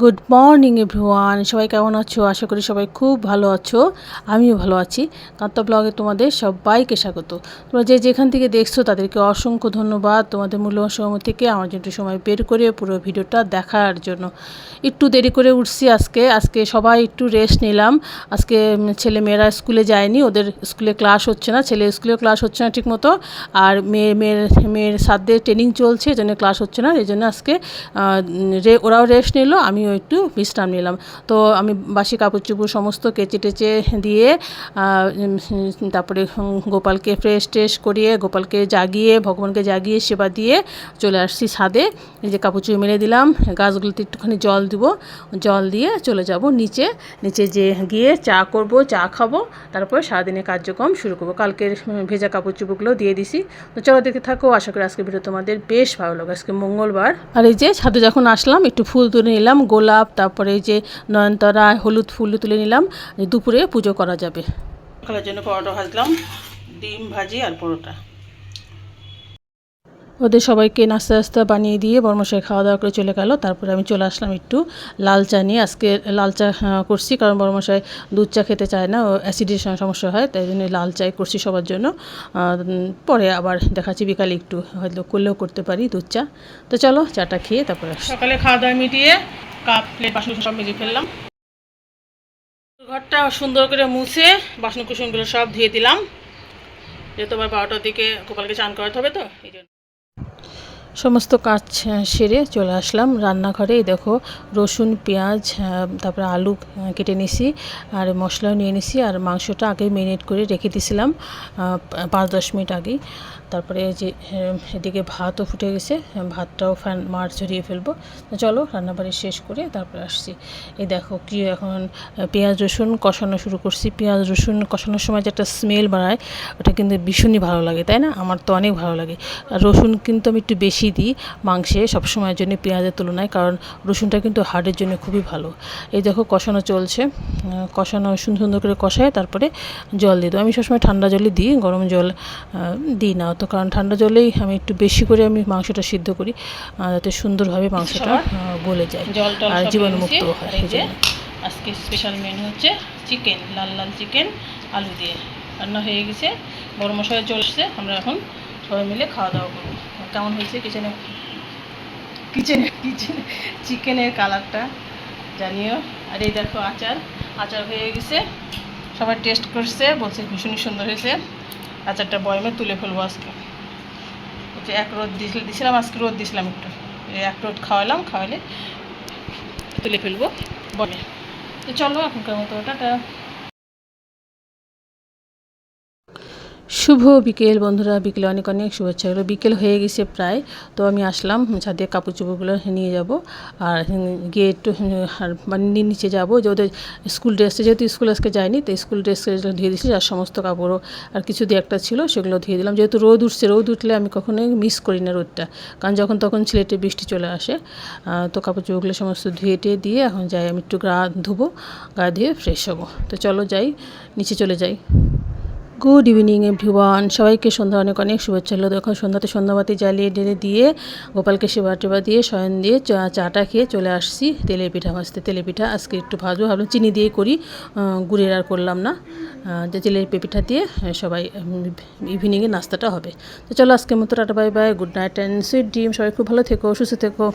Good morning everyone সবাই কেমন আছো? আশা করি সবাই খুব ভালো আছো। আমিও ভালো আছি। কান্তা ব্লগে তোমাদের সবাইকে স্বাগত। তোমরা যে যেখান থেকে দেখছ, তাদেরকে অসংখ্য ধন্যবাদ। তোমাদের মূল্যবান সময় থেকে আমার জন্য সময় বের করে পুরো ভিডিওটা দেখার জন্য। একটু দেরি করে উঠছি আজকে। আজকে সবাই একটু রেস্ট নিলাম। আজকে ছেলে মেয়েরা স্কুলে যায়নি। ওদের স্কুলে ক্লাস হচ্ছে না। ছেলে স্কুলে ক্লাস হচ্ছে না ঠিক মতো আর মেয়ে, মেয়ের মেয়ের সাথে ট্রেনিং চলছে। এই জন্য ক্লাস হচ্ছে না। এই জন্য আজকে ওরাও রেস্ট নিল। আমিও একটু বিশ্রাম নিলাম। তো আমি বাসি কাপড় চুপড় সমস্ত কেচে টেচে দিয়ে তারপরে গোপালকে ফ্রেশ ট্রেশ করিয়ে, গোপালকে জাগিয়ে, ভগবানকে জাগিয়ে সেবা দিয়ে চলে আসছি ছাদে। এই যে কাপড় চুপড় মেলে দিলাম, গাছগুলোতে একটুখানি জল দিব। জল দিয়ে চলে যাব নিচে। নিচে যে গিয়ে চা করব, চা খাব, তারপরে সারাদিনের কার্যক্রম শুরু করব। কালকের ভেজা কাপড় চুপড়গুলো দিয়ে দিছি। তো চলো দেখে থাকো, আশা করি আজকে ভিডিও তোমাদের বেশ ভালো লাগে আজকে মঙ্গলবার। আর এই যে ছাদে যখন আসলাম, একটু ফুল তুলে নিলাম গোলাপ তারপরে যে নয়নতারা হলুদ ফুল তুলে নিলাম দুপুরে পুজো করা যাবে। সকালের জন্য পরোটা ভাজলাম ডিম ভাজি আর পরোটা। ওদের সবাইকে নাস্তা নাস্তা বানিয়ে দিয়ে বর্মশাই খাওয়া দাওয়া করে চলে গেল। তারপরে আমি চলে আসলাম একটু লাল চা নিয়ে। আজকে লাল চা করছি কারণ বর্মশাই দুধ চা খেতে চায় না ও অ্যাসিডের সমস্যা হয় তাই জন্য লাল চাই করছি সবার জন্য। পরে আবার দেখাচ্ছি বিকালে একটু হয়তো করলেও করতে পারি দুধ চা। তো চলো চাটা খেয়ে তারপরে সকালে খাওয়া দাওয়া মিটিয়ে কাপ প্লেট বাসন সব মেজে ফেললাম। ঘরটা সুন্দর করে মুছে বাসন কুসনগুলো সব ধুয়ে দিলাম। যেহেতু আবার বারোটার দিকে গোপালকে চান করাতে হবে তো, এই জন্য। সমস্ত কাজ সেরে চলে আসলাম রান্নাঘরে। এই দেখো, রসুন, পেঁয়াজ তারপরে আলু কেটে নিছি আর মশলাও নিয়ে নিছি আর মাংসটা আগে মেরিনেট করে রেখে দিয়েছিলাম পাঁচ দশ মিনিট আগেই। তারপরে যে এদিকে ভাতও ফুটে গেছে ভাতটাও ফ্যান মার ঝরিয়ে ফেলব। চলো, রান্নাবাড়ি শেষ করে তারপরে আসছি। এই দেখো, কি এখন পেঁয়াজ, রসুন কষানো শুরু করছি। পেঁয়াজ, রসুন কষানোর সময় যে একটা স্মেল বাড়ায়, ওটা কিন্তু ভীষণই ভালো লাগে, তাই না? আমার তো অনেক ভালো লাগে। আর রসুন কিন্তু আমি একটু বেশি দিই মাংসে সবসময়ের জন্য পেঁয়াজের তুলনায় কারণ রসুনটা কিন্তু হার্টের জন্য খুবই ভালো। এই দেখো কষানো চলছে। কষানো সুন্দর সুন্দর করে কষায় তারপরে জল দিয়ে দেবো। আমি সবসময় ঠান্ডা জলই দিই গরম জল দিই না। তো কারণ ঠান্ডা জলেই আমি একটু বেশি করে আমি মাংসটা সিদ্ধ করি যাতে সুন্দরভাবে মাংসটা গলে যায় আর জীবাণুমুক্ত হয় আজকে স্পেশাল মেনু হচ্ছে চিকেন লাল লাল চিকেন আলু দিয়ে। রান্না হয়ে গেছে গরম মশলা চলছে আমরা এখন সবাই মিলে খাওয়া দাওয়া করব। কেমন হয়েছে কিচেনে? কিচেনে কিচেনে, চিকেনের কালারটা জানিও। আর এই দেখো আচার আচার হয়ে গেছে। সবাই টেস্ট করছে, বলছে ভীষণই সুন্দর হয়েছে। আচারটা বয়মে তুলে ফেলব আজকে। হচ্ছে এক রোদ দিয়েছিলাম আজকে রোদ দিয়েছিলাম একটু। এক রোদ খাওয়ালাম, খাওয়ালে তুলে ফেলব বলে তো চলো, এখনকার মতো, টাটা। শুভ বিকেল বন্ধুরা, বিকেলে অনেক অনেক শুভেচ্ছা হলো বিকেল হয়ে গেছে প্রায়, তো আমি আসলাম, ছাদে কাপড় চোপড়গুলো নিয়ে যাব আর গিয়ে একটু মানে নিচে যাব। যে ওদের স্কুল ড্রেসে, যেহেতু স্কুল আজকে যায়নি, তো স্কুল ড্রেস ধুয়ে দিয়েছি, আর সমস্ত কাপড়ও আর কিছু দিয়ে একটা ছিল, সেগুলো ধুয়ে দিলাম। যেহেতু রোদ উঠছে, রোদ উঠলে আমি কখনোই মিস করি না রোদটা, কারণ যখন তখন ছিলেটে বৃষ্টি চলে আসে তো কাপড় চোপড়গুলো সমস্ত ধুয়ে টুয়ে দিয়ে এখন যাই, আমি একটু গা ধুবো, গা ধুয়ে ফ্রেশ হব। তো চলো যাই, নিচে চলে যাই। গুড ইভিনিং এভরিওয়ান সবাইকে সন্ধ্যা অনেক অনেক শুভেচ্ছা। হলো দেখো, সন্ধ্যাতে সন্ধ্যাবাতি জ্বালিয়ে ডেলে দিয়ে, গোপালকে সেবা টেবা দিয়ে, শয়ন দিয়ে চাটা খেয়ে চলে আসছি তেলের পিঠা ভাজতে। তেলের পিঠা আজকে একটু ভাজবো, ভাবলাম চিনি দিয়ে করি। গুড়ের আর করলাম না। যে তেলের পিঠা দিয়ে সবাই ইভিনিংয়ে নাস্তাটা হবে। তো চলো আজকের মতো tata bye bye good night and sweet dream সবাই খুব ভালো থেকো, সুস্থ থেকো।